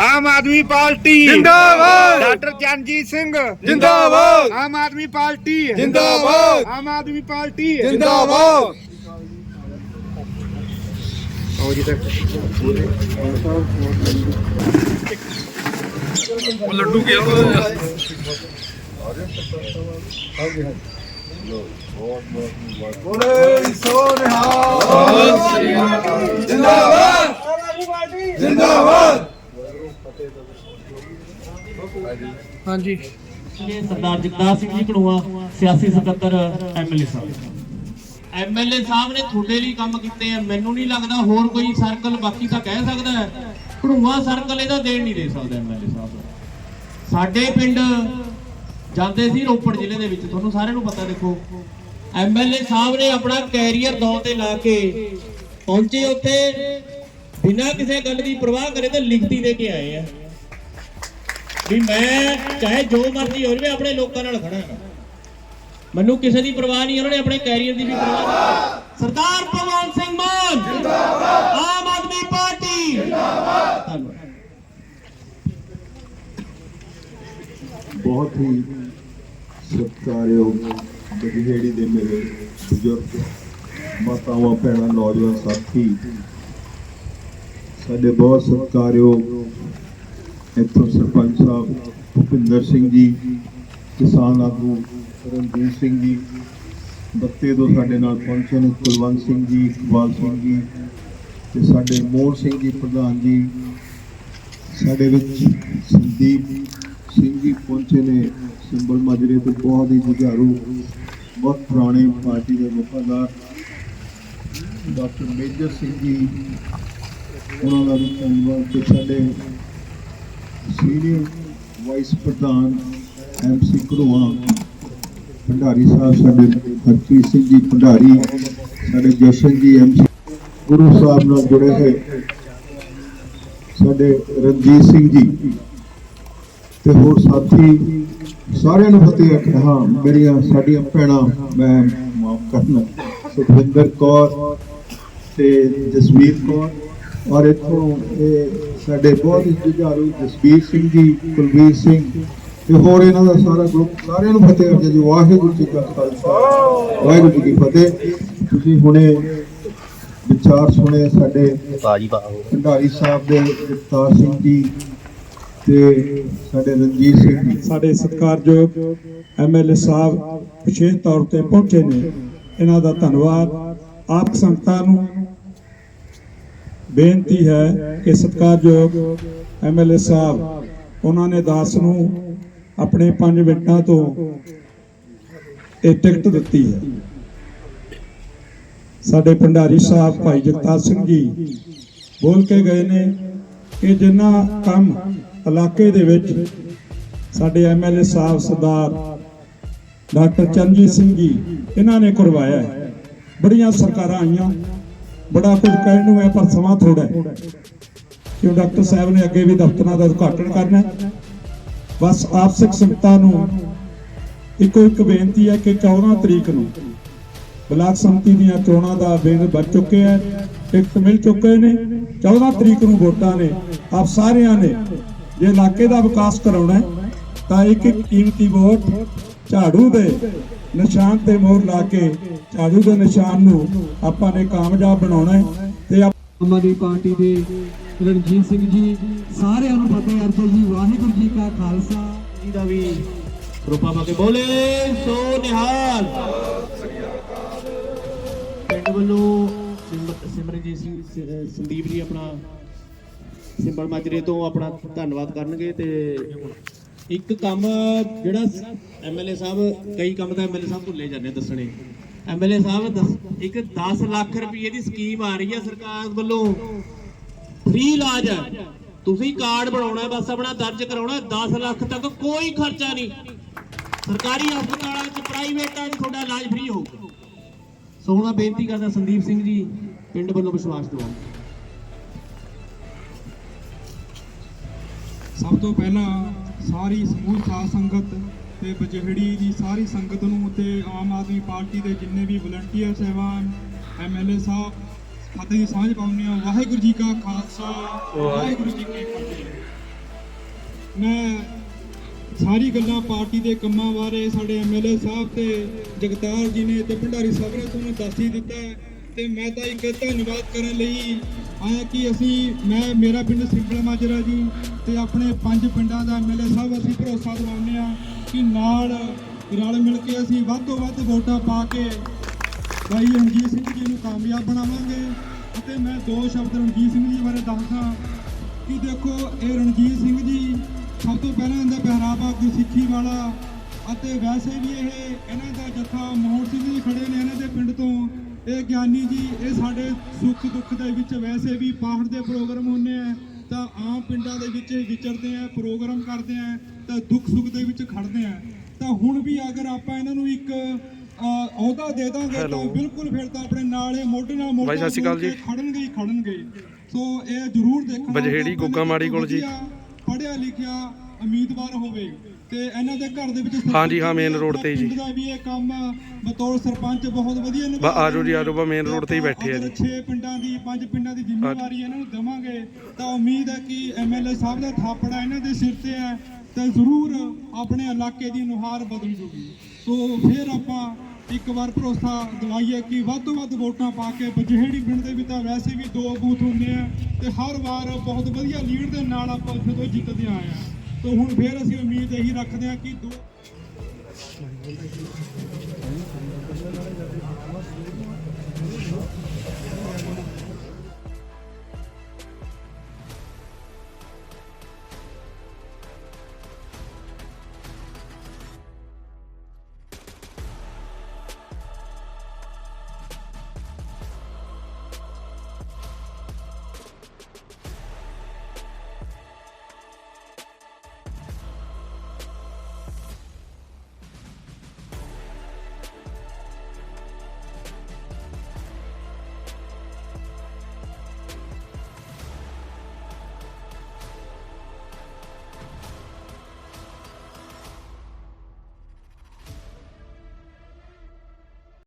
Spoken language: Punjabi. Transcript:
ਆਮ ਆਦਮੀ ਪਾਰਟੀ ਜਿੰਦਾਬਾਦ ਡਾਕਟਰ ਚਰਨਜੀਤ ਸਿੰਘ ਜਿੰਦਾਬਾਦ ਆਮ ਆਦਮੀ ਪਾਰਟੀ ਜਿੰਦਾਬਾਦ ਆਮ ਆਦਮੀ ਪਾਰਟੀ ਜਿੰਦਾਬਾਦ ਆਓ ਜੀ ਤੱਕ ਲੱਡੂ ਗਿਆ ਬੋਲੇ ਸੋ ਨਿਹਾਲ ਜਿੰਦਾਬਾਦ ਜਿੰਦਾਬਾਦ ਹਾਂਜੀ। ਇਹ ਸਰਦਾਰ ਜਗਦਾਰ ਸਿੰਘ ਜੀ ਕਣੂਆ ਸਿਆਸੀ ਸਕੱਤਰ ਐਮਐਲਏ ਸਾਹਿਬ। ਐਮਐਲਏ ਸਾਹਿਬ ਨੇ ਤੁਹਾਡੇ ਲਈ ਕੰਮ ਕੀਤੇ ਆ ਮੈਨੂੰ ਨਹੀਂ ਲੱਗਦਾ ਹੋਰ ਕੋਈ ਸਰਕਲ ਬਾਕੀ ਤਾਂ ਕਹਿ ਸਕਦਾ। ਹੈ ਕਣੂਆ ਸਰਕਲ ਇਹਦਾ ਦੇਣ ਨਹੀਂ ਦੇ ਸਕਦਾ ਐਮਐਲਏ ਸਾਹਿਬ। ਸਾਡੇ ਪਿੰਡ ਜਾਂਦੇ ਸੀ ਰੋਪੜ ਜ਼ਿਲ੍ਹੇ ਦੇ ਵਿੱਚ, ਤੁਹਾਨੂੰ ਸਾਰਿਆਂ ਨੂੰ ਪਤਾ ਦੇਖੋ। ਐਮਐਲਏ ਸਾਹਿਬ ਨੇ ਆਪਣਾ ਕੈਰੀਅਰ ਦੌ ਤੇ ਲਾ ਕੇ ਪਹੁੰਚੇ ਉੱਥੇ, ਬਿਨਾਂ ਕਿਸੇ ਗੱਲ ਦੀ ਪਰਵਾਹ ਕਰੇ ਤੇ ਲਿਖਤੀ ਦੇ ਕੇ ਆਏ ਆ। ਵੀ ਮੈਂ ਚਾਹੇ ਜੋ ਮਰਜ਼ੀ ਹੋ ਜਾਵੇ, ਆਪਣੇ ਲੋਕਾਂ ਨਾਲ ਖੜਾ ਹਾਂ ਮੈਨੂੰ ਕਿਸੇ ਦੀ ਪਰਵਾਹ ਨਹੀਂ, ਉਹਨਾਂ ਨੇ ਆਪਣੇ ਕੈਰੀਅਰ ਦੀ ਵੀ ਪਰਵਾਹ ਸਰਦਾਰ ਭਗਵੰਤ ਸਿੰਘ ਮਾਨ ਜਿੰਦਾਬਾਦ ਆਮ ਆਦਮੀ ਪਾਰਟੀ ਜਿੰਦਾਬਾਦ ਧੰਨਵਾਦ ਬਹੁਤ ਹੀ ਸਤਿਕਾਰਯੋਗ ਬਗਹੇੜੀ ਦੇ ਮੇਰੇ ਬਜ਼ੁਰਗ, ਮਾਤਾਵਾਂ, ਭੈਣਾਂ, ਨੌਜਵਾਨ ਸਾਥੀ। ਸਾਡੇ ਬਹੁਤ ਸਤਿਕਾਰਯੋਗ ਇੱਥੋਂ ਸਰਪੰਚ ਸਾਹਿਬ ਭੁਪਿੰਦਰ ਸਿੰਘ ਜੀ, ਕਿਸਾਨ ਆਗੂ ਰਣਜੀਤ ਸਿੰਘ ਜੀ, ਬੱਤੇ ਤੋਂ ਸਾਡੇ ਨਾਲ ਪਹੁੰਚੇ ਨੇ ਕੁਲਵੰਤ ਸਿੰਘ ਜੀ ਇਕਬਾਲ ਸਿੰਘ ਜੀ ਤੇ ਸਾਡੇ ਮੋਹਨ ਸਿੰਘ ਜੀ ਪ੍ਰਧਾਨ ਜੀ। ਸਾਡੇ ਵਿੱਚ ਸੰਦੀਪ ਸਿੰਘ ਜੀ ਪਹੁੰਚੇ ਨੇ ਸਿੰਬਲ ਮਾਜਰੇ ਤੋਂ ਬਹੁਤ ਹੀ ਜੁਝਾਰੂ ਬਹੁਤ ਪੁਰਾਣੇ ਪਾਰਟੀ ਦੇ ਵਫਾਦਾਰ ਡਾਕਟਰ ਮੇਜਰ ਸਿੰਘ ਜੀ, ਉਹਨਾਂ ਦਾ ਵੀ ਧੰਨਵਾਦ ਤੇ ਸਾਡੇ ਸੀਨੀਅਰ ਵਾਈਸ ਪ੍ਰਧਾਨ ਐਮਸੀ ਘੜੋਆ, ਭੰਡਾਰੀ ਸਾਹਿਬ, ਸਾਡੇ ਹਰਪ੍ਰੀਤ ਸਿੰਘ ਜੀ ਭੰਡਾਰੀ, ਸਾਡੇ ਜਸ਼ਨ ਜੀ ਐਮਸੀ ਗੁਰੂ ਸਾਹਿਬ ਨਾਲ ਜੁੜੇ ਹੋਏ। ਸਾਡੇ ਰਣਜੀਤ ਸਿੰਘ ਜੀ ਤੇ ਹੋਰ ਸਾਥੀ ਸਾਰਿਆਂ ਨੂੰ ਫਤਿਹ ਆਖਿਆ ਹਾਂ ਮੇਰੀਆਂ ਸਾਡੀਆਂ ਭੈਣਾਂ ਮੈਂ ਮਾਫ ਕਰਨਾ। ਸੁਖਵਿੰਦਰ ਕੌਰ ਤੇ ਜਸਵੀਰ ਕੌਰ। ਔਰ ਇੱਥੋਂ ਇਹ ਸਾਡੇ ਬਹੁਤ ਹੀ ਜੁਝਾਰੂ ਜਸਵੀਰ ਸਿੰਘ ਜੀ ਕੁਲਵੀਰ ਸਿੰਘ ਤੇ ਹੋਰ ਇਹਨਾਂ ਦਾ ਸਾਰਾ ਗਰੁੱਪ ਸਾਰਿਆਂ ਨੂੰ ਫਤਿਹ ਆਖਿਆ ਜੀ। ਵਾਹਿਗੁਰੂ ਜੀ ਕਾ ਖਾਲਸਾ। ਵਾਹਿਗੁਰੂ ਜੀ ਕੀ ਫਤਿਹ। ਤੁਸੀਂ ਹੁਣੇ ਵਿਚਾਰ ਸੁਣੇ ਸਾਡੇ ਭੰਡਾਰੀ ਸਾਹਿਬ ਦੇ ਜਗਤਾਰ ਸਿੰਘ ਜੀ ਤੇ ਸਾਡੇ ਰਣਜੀਤ ਸਿੰਘ ਸਾਡੇ ਸਤਿਕਾਰਯੋਗ ਐਮਐਲਏ ਸਾਹਿਬ ਵਿਸ਼ੇਸ਼ ਤੌਰ ਤੇ ਪਹੁੰਚੇ ਨੇ। ਇਹਨਾਂ ਦਾ ਧੰਨਵਾਦ। ਆਪ ਸੰਗਤਾਂ ਨੂੰ ਬੇਨਤੀ ਹੈ ਕਿ ਸਤਿਕਾਰਯੋਗ ਐਮਐਲਏ ਸਾਹਿਬ, ਉਹਨਾਂ ਨੇ ਦਾਸ ਨੂੰ ਆਪਣੇ 5 ਮਿੰਟਾਂ ਤੋਂ ਇਹ ਟਿਕਟ ਦਿੱਤੀ ਹੈ। ਸਾਡੇ ਭੰਡਾਰੀ ਸਾਹਿਬ ਭਾਈ ਜਗਤਾਰ ਸਿੰਘ ਜੀ ਬੋਲ ਕੇ ਗਏ ਨੇ ਕਿ ਜਿੰਨਾ ਕੰਮ ਇਲਾਕੇ ਦੇ ਵਿੱਚ ਸਾਡੇ ਐਮਐਲਏ ਸਾਹਿਬ ਸਰਦਾਰ ਡਾਕਟਰ ਚਰਨਜੀਤ ਸਿੰਘ ਜੀ, ਇਹਨਾਂ ਨੇ ਕਰਵਾਇਆ ਬੜੀਆਂ ਸਰਕਾਰਾਂ ਆਈਆਂ। ਬੜਾ ਕੁਝ ਕਹਿਣ ਨੂੰ ਹੈ, ਪਰ ਸਮਾਂ ਥੋੜਾ ਹੈ। ਕਿਉਂ ਡਾਕਟਰ ਸਾਹਿਬ ਨੇ ਅੱਗੇ ਵੀ ਦਫ਼ਤਰਾਂ ਦਾ ਉਦਘਾਟਨ ਕਰਨਾ ਬਸ ਆਪ ਸਿੱਖ ਸੰਗਤਾਂ ਨੂੰ ਇੱਕੋ ਇੱਕ ਬੇਨਤੀ ਹੈ ਕਿ 14 ਤਰੀਕ ਨੂੰ ਬਲਾਕ ਸੰਮਤੀ ਦੀਆਂ ਚੋਣਾਂ ਦਾ ਬਿੰਦ ਵੱਜ ਚੁੱਕੇ ਹੈ। ਟਿਕਟ ਮਿਲ ਚੁੱਕੇ ਨੇ। 14 ਤਰੀਕ ਨੂੰ ਵੋਟਾਂ ਨੇ। ਆਪ ਸਾਰਿਆਂ ਨੇ ਜੇ ਇਲਾਕੇ ਦਾ ਵਿਕਾਸ ਕਰਾਉਣਾ ਹੈ ਤਾਂ ਇੱਕ ਇੱਕ ਕੀਮਤੀ ਵੋਟ ਝਾੜੂ ਦੇ ਨਿਸ਼ਾਨ ਤੇ ਮੋਹਰ ਲਾ ਕੇ ਝਾੜੂ ਦੇ ਨਿਸ਼ਾਨ ਨੂੰ ਆਪਾਂ ਨੇ ਕਾਮਯਾਬ ਬਣਾਉਣਾ ਹੈ ਤੇ ਆਪ- ਆਮ ਆਦਮੀ ਪਾਰਟੀ ਦੇ ਰਣਜੀਤ ਸਿੰਘ ਜੀ ਸਾਰਿਆਂ ਨੂੰ ਫਤਿਹ ਅਰਜ਼ੋ ਜੀ ਵਾਹਿਗੁਰੂ ਜੀ ਕਾ ਖਾਲਸਾ। ਜੀ ਦਾ ਵੀ ਰੂਪਾ ਪਾ ਕੇ ਬੋਲੇ ਸੋ ਨਿਹਾਲ। ਪਿੰਡ ਵੱਲੋਂ ਸਿਮਰ- ਸਿਮਰਨਜੀਤ ਸਿੰਘ ਸੰਦੀਪ ਜੀ ਆਪਣਾ ਸਿੰਬਲ ਮਾਜਰੇ ਤੋਂ ਆਪਣਾ ਧੰਨਵਾਦ ਕਰਨਗੇ ਤੇ ਇੱਕ ਕੰਮ ਜਿਹੜਾ ਐਮਐਲਏ ਸਾਹਿਬ ਕਈ ਕੰਮ ਤਾਂ ਐਮਐਲਏ ਸਾਹਿਬ ਭੁੱਲੇ ਜਾਂਦੇ ਦੱਸਣੇ। ਐਮਐਲਏ ਸਾਹਿਬ ਇੱਕ 10 ਲੱਖ ਰੁਪਏ ਦੀ ਸਕੀਮ ਆ ਰਹੀ ਹੈ ਸਰਕਾਰ ਵੱਲੋਂ। ਫ੍ਰੀ ਇਲਾਜ ਤੁਸੀਂ ਕਾਰਡ ਬਣਾਉਣਾ ਹੈ, ਬਸ ਆਪਣਾ ਦਰਜ ਕਰਾਉਣਾ ਹੈ, 10 ਲੱਖ ਤੱਕ ਕੋਈ ਖਰਚਾ ਨਹੀਂ। ਸਰਕਾਰੀ ਹਸਪਤਾਲਾਂ 'ਚ ਪ੍ਰਾਈਵੇਟਾਂ 'ਚ ਤੁਹਾਡਾ ਇਲਾਜ ਫ੍ਰੀ ਹੋਊਗਾ। ਸੋ ਹੁਣ ਬੇਨਤੀ ਕਰਦਾ ਸੰਦੀਪ ਸਿੰਘ ਜੀ ਪਿੰਡ ਵੱਲੋਂ ਵਿਸ਼ਵਾਸ ਦਿਵਾਓ ਸਭ ਤੋਂ ਪਹਿਲਾਂ ਸਾਰੀ ਸਮੂਹ ਸਾਧ ਸੰਗਤ ਤੇ ਬਜਹੜੀ ਦੀ ਸਾਰੀ ਸੰਗਤ ਨੂੰ ਤੇ ਆਮ ਆਦਮੀ ਪਾਰਟੀ ਦੇ ਜਿੰਨੇ ਵੀ ਵਲੰਟੀਅਰ ਸਹਿਬਾਨ ਐਮਐਲਏ ਸਾਹਿਬ, ਫਤਿਹ ਦੀ ਸਾਂਝ ਪਾਉਂਦੇ ਆ ਵਾਹਿਗੁਰੂ ਜੀ ਕਾ ਖਾਲਸਾ, ਵਾਹਿਗੁਰੂ ਜੀ ਕੀ ਫਤਿਹ। ਮੈਂ ਸਾਰੀ ਗੱਲਾਂ ਪਾਰਟੀ ਦੇ ਕੰਮਾਂ ਬਾਰੇ ਸਾਡੇ ਐਮਐਲਏ ਸਾਹਿਬ ਤੇ ਜਗਤਾਰ ਜੀ ਨੇ ਤੇ ਭੰਡਾਰੀ ਸਾਹਿਬ ਨੇ ਤੁਹਾਨੂੰ ਦੱਸ ਹੀ ਦਿੱਤਾ ਹੈ। ਤੇ ਮੈਂ ਤਾਂ ਇੱਕ ਧੰਨਵਾਦ ਕਰਨ ਲਈ ਆਇਆ ਕਿ ਅਸੀਂ, ਮੈਂ, ਮੇਰਾ ਪਿੰਡ ਸਿੰਪਲ ਮਾਜਰਾ ਜੀ ਤੇ ਆਪਣੇ ਪੰਜ ਪਿੰਡਾਂ ਦਾ ਐਮਐਲਏ ਸਾਹਿਬ ਅਸੀਂ ਭਰੋਸਾ ਦਿਵਾਉਂਦੇ ਆ ਕਿ ਨਾਲ ਰਲ ਮਿਲ ਕੇ ਅਸੀਂ ਵੱਧ ਤੋਂ ਵੱਧ ਵੋਟਾਂ ਪਾ ਕੇ ਭਾਈ ਰਣਜੀਤ ਸਿੰਘ ਜੀ ਨੂੰ ਕਾਮਯਾਬ ਬਣਾਵਾਂਗੇ। ਅਤੇ ਮੈਂ ਦੋ ਸ਼ਬਦ ਰਣਜੀਤ ਸਿੰਘ ਜੀ ਬਾਰੇ ਦੱਸਦਾ ਕਿ ਦੇਖੋ, ਇਹ ਰਣਜੀਤ ਸਿੰਘ ਜੀ ਸਭ ਤੋਂ ਪਹਿਲਾਂ ਇਹਦਾ ਪਹਿਰਾਵਾ ਗੁਰਸਿੱਖੀ ਵਾਲਾ ਅਤੇ ਵੈਸੇ ਵੀ ਇਹ ਇਹਨਾਂ ਦਾ ਜੱਥਾ ਮੋਹਨ ਸਿੰਘ ਜੀ ਖੜੇ ਨੇ ਇਹਨਾਂ ਦੇ ਪਿੰਡ ਤੋਂ। ਇਹ ਗਿਆਨੀ ਜੀ ਇਹ ਸਾਡੇ ਸੁੱਖ ਦੁੱਖ ਦੇ ਵਿੱਚ ਵੈਸੇ ਵੀ ਪਾਠ ਦੇ ਪ੍ਰੋਗਰਾਮ ਹੁੰਦੇ ਆ ਤਾਂ ਆਮ ਪਿੰਡਾਂ ਦੇ ਵਿੱਚ ਵਿਚਰਦੇ ਆ ਪ੍ਰੋਗਰਾਮ ਕਰਦੇ ਆ ਤਾਂ ਦੁੱਖ ਸੁੱਖ ਦੇ ਵਿੱਚ ਖੜਦੇ ਆ ਤਾਂ ਹੁਣ ਵੀ ਅਗਰ ਆਪਾਂ ਇਹਨਾਂ ਨੂੰ ਇੱਕ ਅਹੁਦਾ ਦੇ ਦਾਂਗੇ ਤਾਂ ਬਿਲਕੁਲ ਫਿਰ ਤਾਂ ਆਪਣੇ ਨਾਲ ਇਹ ਮੋਢੇ ਨਾਲ ਮੋਢਾ। ਖੜਨਗੇ ਹੀ ਖੜਨਗੇ ਸੋ ਇਹ ਜ਼ਰੂਰ ਦੇਖਣਾ ਬਜਹੇੜੀ ਗੋਗਾ ਮਾੜੀ ਕੋਲ ਜੀ। ਪੜਿਆ ਲਿਖਿਆ ਉਮੀਦਵਾਰ ਹੋਵੇ ਤੇ ਇਹਨਾਂ ਦੇ ਘਰ ਦੇ ਵਿੱਚ ਹਾਂਜੀ, ਹਾਂ, main road ਤੇ ਜੀ। ਦਾ ਵੀ ਇਹ ਕੰਮ ਬਤੌਰ ਸਰਪੰਚ ਬਹੁਤ ਵਧੀਆ ਨਿਭਾ ਬਾ ਆਜੋ ਜੀ, ਆਜੋ, ਬਾ main road ਤੇ ਹੀ ਬੈਠੇ ਆ ਜੀ। ਛੇ ਪਿੰਡਾਂ ਦੀ ਪੰਜ ਪਿੰਡਾਂ ਦੀ ਜ਼ਿੰਮੇਵਾਰੀ ਇਹਨਾਂ ਨੂੰ ਦੇਵਾਂਗੇ ਤਾਂ ਉਮੀਦ ਹੈ ਕਿ ਐਮਐਲਏ ਸਾਹਿਬ ਦਾ ਥਾਪੜਾ ਇਹਨਾਂ ਦੇ ਸਿਰ ਤੇ ਹੈ ਤੇ ਜ਼ਰੂਰ ਆਪਣੇ ਇਲਾਕੇ ਦੀ ਨੁਹਾਰ ਬਦਲ ਜੂਗੀ ਸੋ ਫਿਰ ਆਪਾਂ ਇੱਕ ਵਾਰ ਭਰੋਸਾ ਦਿਵਾਈਏ ਕਿ ਵੱਧ ਤੋਂ ਵੱਧ ਵੋਟਾਂ ਪਾ ਕੇ ਬਜਹੇੜੀ ਪਿੰਡ ਦੇ ਵਿੱਚ ਤਾਂ ਵੈਸੇ ਵੀ ਦੋ ਬੂਥ ਹੁੰਦੇ ਆ ਤੇ ਹਰ ਵਾਰ ਬਹੁਤ ਵਧੀਆ ਲੀਡ ਦੇ ਨਾਲ ਆਪਾਂ ਜਦੋਂ ਜਿੱਤਦੇ ਆਏ ਆ ਤਾਂ ਹੁਣ ਫਿਰ ਅਸੀਂ ਉਮੀਦ ਇਹੀ ਰੱਖਦੇ ਹਾਂ ਕਿ ਦੋ